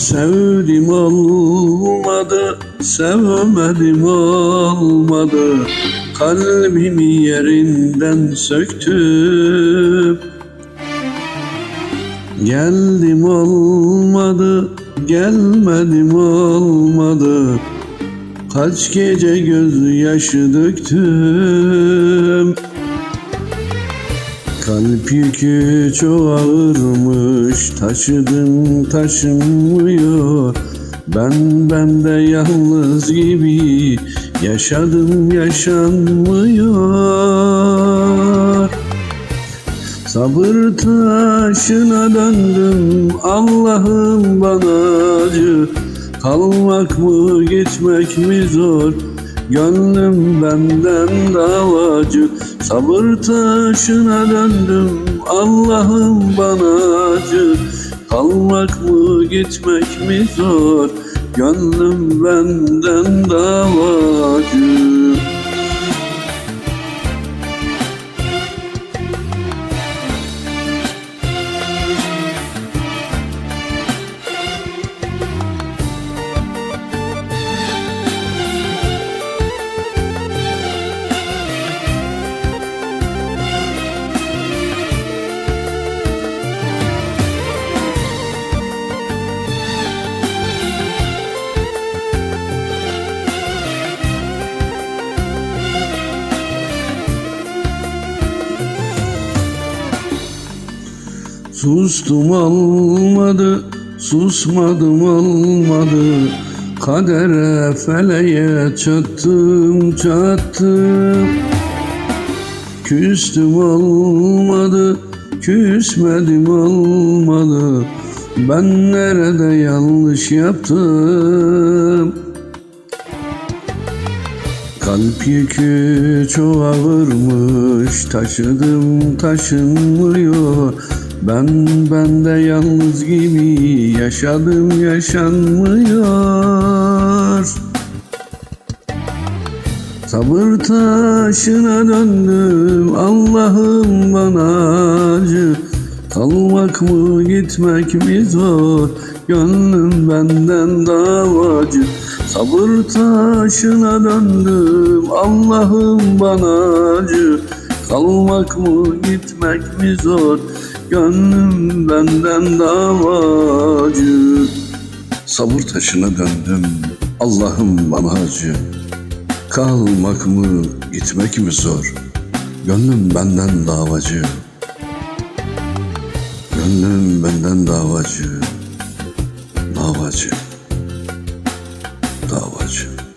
Sevdim olmadı, sevmedim olmadı Kalbimi yerinden söktüm. Geldim olmadı, gelmedim olmadı Kaç gece gözyaşı döktüm Kalp yükü çok ağırmış Taşıdım taşınmıyor. Ben bende yalnız gibi Yaşadım yaşanmıyor. Sabır taşına döndüm Allah'ım bana acı. Kalmak mı gitmek mi zor Gönlüm benden davacı. Sabır taşına döndüm Allah'ım bana acı. Kalmak mı gitmek mi zor? Gönlüm benden davacı Sustum olmadı, susmadım olmadı Kadere feleğe çattım çattım. Küstüm olmadı, küsmedim olmadı Ben nerede yanlış yaptım? Kalp yükü çok ağırmış Taşıdım taşınmıyor Ben bende yalnız gibi Yaşadım yaşanmıyor. Sabır taşına döndüm Allah'ım bana acı. Kalmak mı gitmek mi zor? Gönlüm benden davacı Sabır taşına döndüm Allah'ım bana acı. Kalmak mı gitmek mi zor Gönlüm benden davacı Sabır taşına döndüm Allah'ım bana acı. Kalmak mı gitmek mi zor? Gönlüm benden davacı Gönlüm benden davacı Davacı Davacı